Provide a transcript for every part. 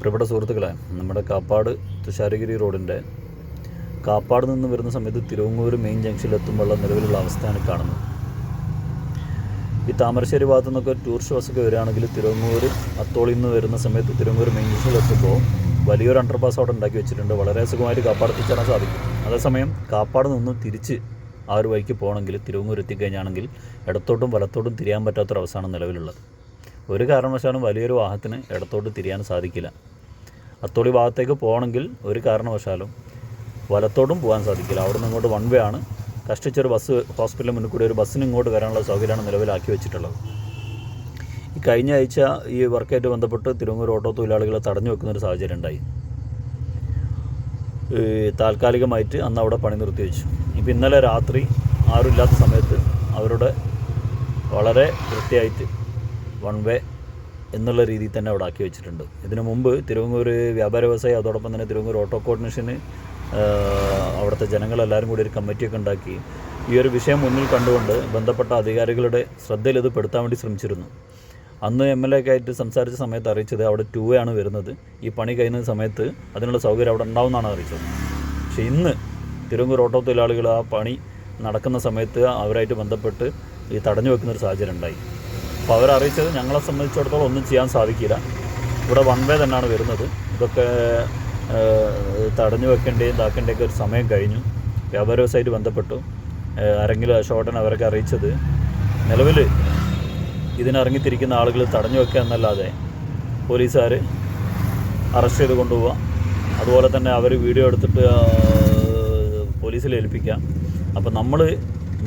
പ്രിയപ്പെട്ട സുഹൃത്തുക്കളെ നമ്മുടെ കാപ്പാട് തുഷാരഗിരി റോഡിന്റെ കാപ്പാട് നിന്ന് വരുന്ന സമയത്ത് തിരുവങ്ങൂർ മെയിൻ ജംഗ്ഷനിൽ എത്തുമ്പോഴുള്ള നിലവിലുള്ള അവസ്ഥയാണ് കാണുന്നത്. ഈ താമരശ്ശേരി ഭാഗത്തു നിന്നൊക്കെ ടൂറിസ്റ്റ് ബസ്സൊക്കെ വരികയാണെങ്കിൽ തിരുവങ്ങൂർ അത്തോളിൽ നിന്ന് വരുന്ന സമയത്ത് തിരുവങ്ങൂർ മെയിൻ ജംഗ്ഷനിൽ എത്തുമ്പോൾ വലിയൊരു അണ്ടർപാസ് അവിടെ ഉണ്ടാക്കി വെച്ചിട്ടുണ്ട്. വളരെ സുഖമായിട്ട് കാപ്പാട് എത്തിച്ചേരാൻ സാധിക്കും. അതേസമയം കാപ്പാട് നിന്ന് തിരിച്ച് ആ ഒരു വഴിക്ക് പോകണമെങ്കിൽ തിരുവങ്ങൂർ എത്തിക്കഴിഞ്ഞാണെങ്കിൽ ഇടത്തോട്ടും വലത്തോട്ടും തിരിയാൻ പറ്റാത്തൊരവസ്ഥയാണ് നിലവിലുള്ളത്. ഒരു കാരണവശാലും വലിയൊരു വാഹനത്തിന് ഇടത്തോട്ട് തിരിയാൻ സാധിക്കില്ല. അത്തോളി ഭാഗത്തേക്ക് പോകണമെങ്കിൽ ഒരു കാരണവശാലും വലത്തോട്ടും പോകാൻ സാധിക്കില്ല. അവിടെ നിന്ന് ഇങ്ങോട്ട് വൺ വേ ആണ്. കഷ്ടിച്ചൊരു ബസ് ഹോസ്പിറ്റലിന് മുന്നിൽ കൂടി ഒരു ബസ്സിന് ഇങ്ങോട്ട് വരാനുള്ള സൗകര്യമാണ് നിലവിലാക്കി വെച്ചിട്ടുള്ളത്. ഈ കഴിഞ്ഞ ആഴ്ച ഈ വർക്കായിട്ട് ബന്ധപ്പെട്ട് തിരുവങ്ങൂർ ഓട്ടോ തൊഴിലാളികളെ തടഞ്ഞു വെക്കുന്ന ഒരു സാഹചര്യം ഉണ്ടായി. താൽക്കാലികമായിട്ട് അന്ന് അവിടെ പണി നിർത്തി വെച്ചു. ഇപ്പം ഇന്നലെ രാത്രി ആരുമില്ലാത്ത സമയത്ത് അവരുടെ വളരെ വൃത്തിയായിട്ട് വൺ വേ എന്നുള്ള രീതിയിൽ തന്നെ അവിടെ ആക്കി വെച്ചിട്ടുണ്ട്. ഇതിനു മുമ്പ് തിരുവങ്ങൂർ വ്യാപാര വ്യവസായി അതോടൊപ്പം തന്നെ തിരുവങ്ങൂർ ഓട്ടോ കോർഡിനേഷന് അവിടുത്തെ ജനങ്ങളെല്ലാവരും കൂടി ഒരു കമ്മിറ്റിയൊക്കെ ഉണ്ടാക്കി. ഈ ഒരു വിഷയം മുന്നിൽ കണ്ടുകൊണ്ട് ബന്ധപ്പെട്ട അധികാരികളുടെ ശ്രദ്ധയിൽ ഇത് പെടുത്താൻ വേണ്ടി ശ്രമിച്ചിരുന്നു. അന്ന് എം എൽ എ ഒക്കെ ആയിട്ട് സംസാരിച്ച സമയത്ത് അറിയിച്ചത് അവിടെ ടൂ ആണ് വരുന്നത്. ഈ പണി കഴിയുന്ന സമയത്ത് അതിനുള്ള സൗകര്യം അവിടെ ഉണ്ടാവുമെന്നാണ് അറിയിച്ചത്. പക്ഷേ ഇന്ന് തിരുവങ്ങൂർ ഓട്ടോ തൊഴിലാളികൾ ആ പണി നടക്കുന്ന സമയത്ത് അവരായിട്ട് ബന്ധപ്പെട്ട് ഈ തടഞ്ഞു വെക്കുന്നൊരു സാഹചര്യം ഉണ്ടായി. അപ്പോൾ അവരറിയിച്ചത് ഞങ്ങളെ സംബന്ധിച്ചിടത്തോളം ഒന്നും ചെയ്യാൻ സാധിക്കില്ല. ഇവിടെ വൺ വേ തന്നെയാണ് വരുന്നത്. ഇതൊക്കെ തടഞ്ഞു വെക്കേണ്ടതും ഇതാക്കേണ്ടതൊക്കെ ഒരു സമയം കഴിഞ്ഞു. വ്യാപാര വ്യവസായിട്ട് ബന്ധപ്പെട്ടു. ആരെങ്കിലും ഷോട്ടൻ അവരൊക്കെ അറിയിച്ചത്. നിലവിൽ ഇതിനിറങ്ങിത്തിരിക്കുന്ന ആളുകൾ തടഞ്ഞു വെക്കുക എന്നല്ലാതെ പോലീസുകാർ അറസ്റ്റ് ചെയ്ത് കൊണ്ടുപോവുക അതുപോലെ തന്നെ അവർ വീഡിയോ എടുത്തിട്ട് പോലീസിൽ ഏൽപ്പിക്കുക അപ്പം നമ്മൾ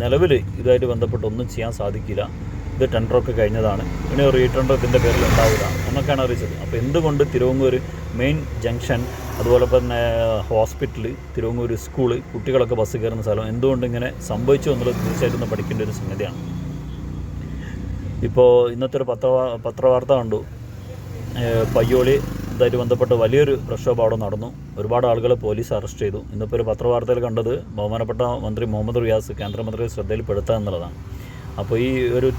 നിലവിൽ ഇതുമായിട്ട് ബന്ധപ്പെട്ട് ഒന്നും ചെയ്യാൻ സാധിക്കില്ല. ഇത് ടെൻഡറൊക്കെ കഴിഞ്ഞതാണ്. ഇനി റീടെൻഡർ ഇതിന്റെ പേരിൽ ഉണ്ടാവില്ല. എന്നൊക്കെയാണ് അറിയിച്ചത്. അപ്പോൾ എന്തുകൊണ്ട് തിരുവങ്ങൂർ മെയിൻ ജംഗ്ഷൻ അതുപോലെ തന്നെ ഹോസ്പിറ്റൽ തിരുവങ്ങൂർ സ്കൂൾ കുട്ടികളൊക്കെ ബസ് കയറുന്ന സ്ഥലം എന്തുകൊണ്ട് ഇങ്ങനെ സംഭവിച്ചു എന്നുള്ളത് തീർച്ചയായിട്ടും പഠിക്കേണ്ട ഒരു സംഗതിയാണ്. ഇപ്പോൾ ഇന്നത്തെ ഒരു പത്ര പത്രവാർത്ത കണ്ടു. പയ്യോളി ഇതായിട്ട് ബന്ധപ്പെട്ട് വലിയൊരു പ്രക്ഷോഭം അവിടെ നടന്നു. ഒരുപാട് ആളുകളെ പോലീസ് അറസ്റ്റ് ചെയ്തു. ഇന്നിപ്പോൾ ഒരു പത്രവാർത്തയിൽ കണ്ടത് ബഹുമാനപ്പെട്ട മന്ത്രി മുഹമ്മദ് റിയാസ് കേന്ദ്രമന്ത്രിയെ ശ്രദ്ധയിൽപ്പെടുത്തുക എന്നുള്ളതാണ്. അപ്പോൾ ഈ ഒരു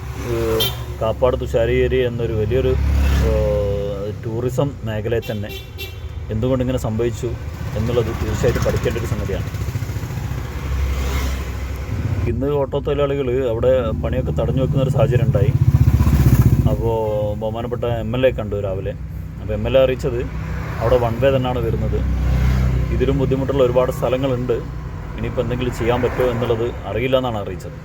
കാപ്പാട് തുഷാരിയേരി എന്നൊരു വലിയൊരു ടൂറിസം മേഖലയിൽ തന്നെ എന്തുകൊണ്ട് ഇങ്ങനെ സംഭവിച്ചു എന്നുള്ളത് തീർച്ചയായിട്ടും പഠിക്കേണ്ട ഒരു സംഗതിയാണ്. ഇന്ന് ഓട്ടോ തൊഴിലാളികൾ അവിടെ പണിയൊക്കെ തടഞ്ഞു വെക്കുന്ന ഒരു സാഹചര്യം ഉണ്ടായി. അപ്പോൾ ബഹുമാനപ്പെട്ട എം എൽ എ കണ്ടു രാവിലെ. അപ്പോൾ എം എൽ എ അറിയിച്ചത് അവിടെ വൺ വേ തന്നെയാണ് വരുന്നത്. ഇതിലും ബുദ്ധിമുട്ടുള്ള ഒരുപാട് സ്ഥലങ്ങളുണ്ട്. ഇനിയിപ്പോൾ എന്തെങ്കിലും ചെയ്യാൻ പറ്റുമോ എന്നുള്ളത് അറിയില്ല എന്നാണ് അറിയിച്ചത്.